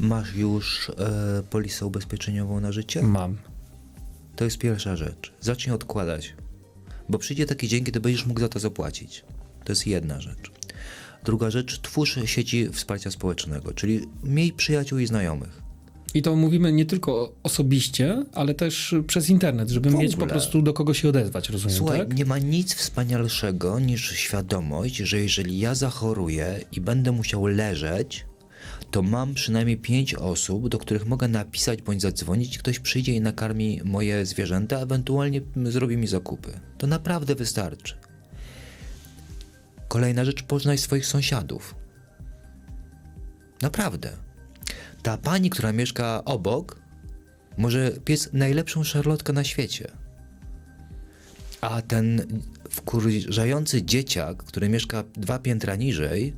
Masz już e, polisę ubezpieczeniową na życie? Mam. To jest pierwsza rzecz. Zacznij odkładać. Bo przyjdzie taki dzień, kiedy będziesz mógł za to zapłacić. To jest jedna rzecz. Druga rzecz, twórz sieci wsparcia społecznego, czyli miej przyjaciół i znajomych. I to mówimy nie tylko osobiście, ale też przez internet, żeby mieć po prostu do kogo się odezwać, rozumiem, Słuchaj, tak? nie ma nic wspanialszego niż świadomość, że jeżeli ja zachoruję i będę musiał leżeć, to mam przynajmniej pięć osób, do których mogę napisać bądź zadzwonić, ktoś przyjdzie i nakarmi moje zwierzęta, ewentualnie zrobi mi zakupy. To naprawdę wystarczy. Kolejna rzecz, poznaj swoich sąsiadów. Naprawdę. Ta pani, która mieszka obok, może piec najlepszą szarlotkę na świecie. A ten wkurzający dzieciak, który mieszka dwa piętra niżej,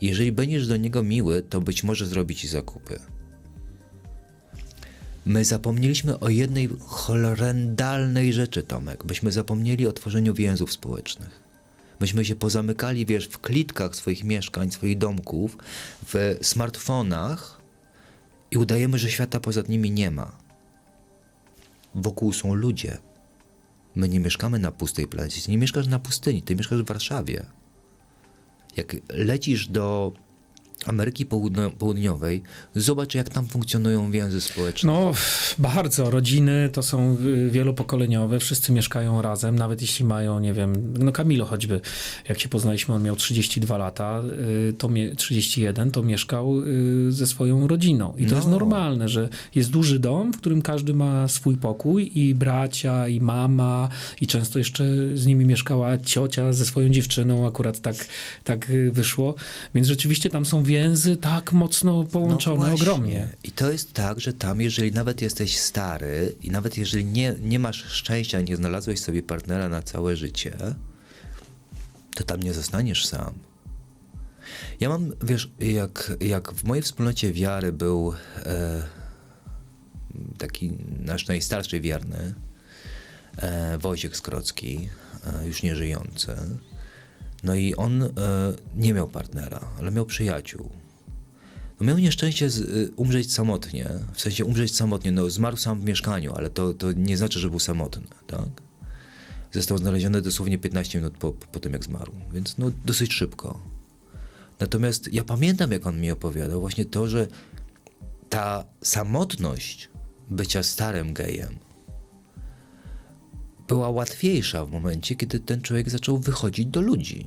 jeżeli będziesz do niego miły, to być może zrobi ci zakupy. My zapomnieliśmy o jednej horrendalnej rzeczy, Tomek. Byśmy zapomnieli o tworzeniu więzów społecznych. Myśmy się pozamykali, wiesz, w klitkach swoich mieszkań, swoich domków, w smartfonach i udajemy, że świata poza nimi nie ma. Wokół są ludzie. My nie mieszkamy na pustej planecie. Nie mieszkasz na pustyni, ty mieszkasz w Warszawie. Jak lecisz do Ameryki Południo- Południowej, zobacz, jak tam funkcjonują więzy społeczne. No, bardzo. Rodziny to są y, wielopokoleniowe, wszyscy mieszkają razem, nawet jeśli mają, nie wiem, no Kamilo choćby, jak się poznaliśmy, on miał 32 lata, y, to mie- 31, to mieszkał y, ze swoją rodziną. I to No. jest normalne, że jest duży dom, w którym każdy ma swój pokój i bracia, i mama, i często jeszcze z nimi mieszkała ciocia ze swoją dziewczyną, akurat tak, tak wyszło. Więc rzeczywiście tam są więzy tak mocno połączone, No ogromnie. I to jest tak, że tam, jeżeli nawet jesteś stary i nawet jeżeli nie, nie masz szczęścia, nie znalazłeś sobie partnera na całe życie, to tam nie zostaniesz sam. Ja mam, wiesz, jak, jak w mojej wspólnocie wiary był e, taki nasz najstarszy wierny, e, Wojciech Skrocki, e, już nieżyjący. No i on e, nie miał partnera, ale miał przyjaciół. No miał nieszczęście z, y, umrzeć samotnie, w sensie umrzeć samotnie, no zmarł sam w mieszkaniu, ale to, to nie znaczy, że był samotny, tak? Został znaleziony dosłownie 15 minut po, po tym, jak zmarł, więc no dosyć szybko. Natomiast ja pamiętam, jak on mi opowiadał właśnie to, że ta samotność bycia starym gejem była łatwiejsza w momencie, kiedy ten człowiek zaczął wychodzić do ludzi.